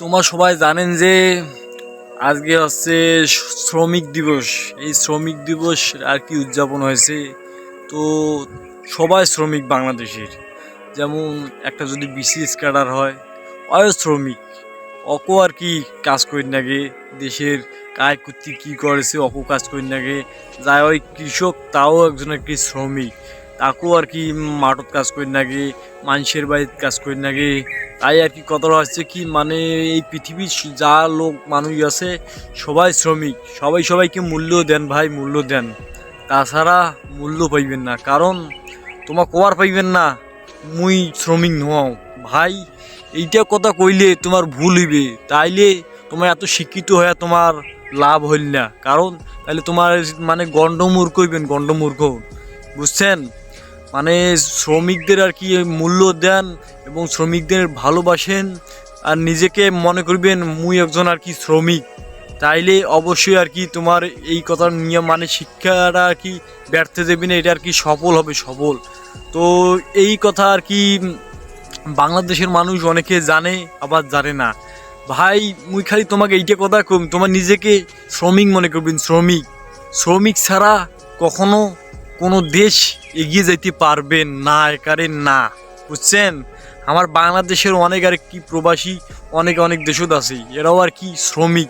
তোমার সবাই জানেন যে আজকে হচ্ছে শ্রমিক দিবস। এই শ্রমিক দিবস আর কি উদযাপন হয়েছে। তো সবাই শ্রমিক বাংলাদেশের। যেমন একটা যদি বিসিএস ক্যাডার হয়, অয় শ্রমিক। অকো আর কি কাজ করি নাগে দেশের কায় কুত্তি কী করেছে, অকো কাজ করি নাগে যাই ওই কৃষক তাও একজন কি শ্রমিক। তাকেও আর কি মাঠত কাজ করি নাগে মানুষের বাড়িতে কাজ করি নাগে তাই আর কি কথাটা হচ্ছে কি মানে এই পৃথিবীর যা লোক মানুষ আছে, সবাই শ্রমিক, সবাই সবাইকে মূল্য দেন ভাই, মূল্য দেন। তাছাড়া মূল্য পাইবেন না, কারণ তোমার কোয়ার পাইবেন না, মুই শ্রমিক নও। ভাই, এইটা কথা কইলে তোমার ভুল হইবে, তাইলে তোমার এত শিক্ষিত হয়ে তোমার লাভ হইল না। কারণ তাহলে তোমার মানে গণ্ডমূর্খ হইবেন গণ্ডমূর্খ বুঝছেন? মানে শ্রমিকদের আর কি মূল্য দেন এবং শ্রমিকদের ভালোবাসেন আর নিজেকে মনে করবেন মুই একজন আর কি শ্রমিক। তাইলে অবশ্যই আর কি তোমার এই কথার নিয়ম মানে শিক্ষাটা আর কি ব্যর্থ দেবে না, এটা আর কি সফল হবে, সফল। তো এই কথা আর কি বাংলাদেশের মানুষ অনেকে জানে, আবার জানে না। ভাই, মুই খালি তোমাকে এইটা কথা কম, তোমার নিজেকে শ্রমিক মনে করবেন, শ্রমিক। শ্রমিক ছাড়া কখনো কোনো দেশ এগিয়ে যেতে পারবে না একারে না। বুঝছেন? আমার বাংলাদেশের অনেক আর কি প্রবাসী, অনেক অনেক দেশত আছে। এরাও আর কি শ্রমিক।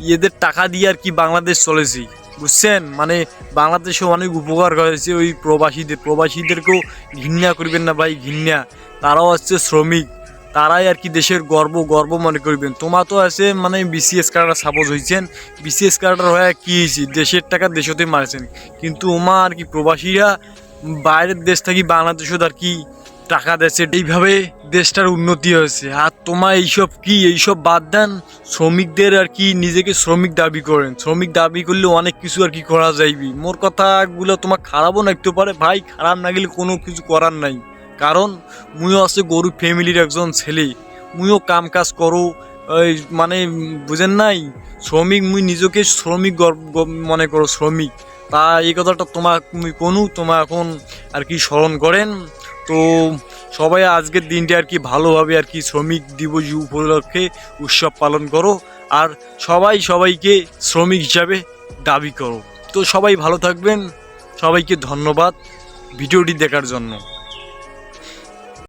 এদের টাকা দিয়ে আর কি বাংলাদেশ চলেছে। বুঝছেন? মানে বাংলাদেশে অনেক উপকার হয়েছে ওই প্রবাসীদের। প্রবাসীদেরকেও ঘৃণা করবেন না ভাই, ঘৃণা। তারাও হচ্ছে শ্রমিক। তারাই আর কি দেশের গর্ব গর্ব মনে করবেন। তোমার তো আছে মানে বিসিএস কার্ডার সাপোজ হয়েছেন বিসিএস কার্ডার হয়ে কী হয়েছে দেশের টাকা দেশতেই মারছেন। কিন্তু ওমা আর কি প্রবাসীরা বাইরের দেশ থেকে বাংলাদেশত আর কি টাকা দিচ্ছে এইভাবে দেশটার উন্নতি হয়েছে। আর তোমার এইসব কি? এইসব বাদ দেন, শ্রমিকদের আর কি নিজেকে শ্রমিক দাবি করেন। শ্রমিক দাবি করলে অনেক কিছু আর কি করা যাইবি। মোর কথাগুলো তোমার খারাপও লাগতে পারে। ভাই, খারাপ না গেলে কোনো কিছু করার নাই। কারণ মুইও আছে গরিব ফ্যামিলির একজন ছেলে। মুইও কাম কাজ করো ওই মানে বুঝেন নাই? শ্রমিক, মুই নিজেকে শ্রমিক মনে করো, শ্রমিক। তা এই কথাটা তোমার মুই কোনো তোমার এখন আর কি স্মরণ করেন। তো সবাই আজকের দিনটা আর কি ভালোভাবে আর কি শ্রমিক দিবস উপলক্ষে উৎসব পালন করো আর সবাই সবাইকে শ্রমিক হিসাবে দাবি করো। তো সবাই ভালো থাকবেন। সবাইকে ধন্যবাদ ভিডিওটি দেখার জন্য।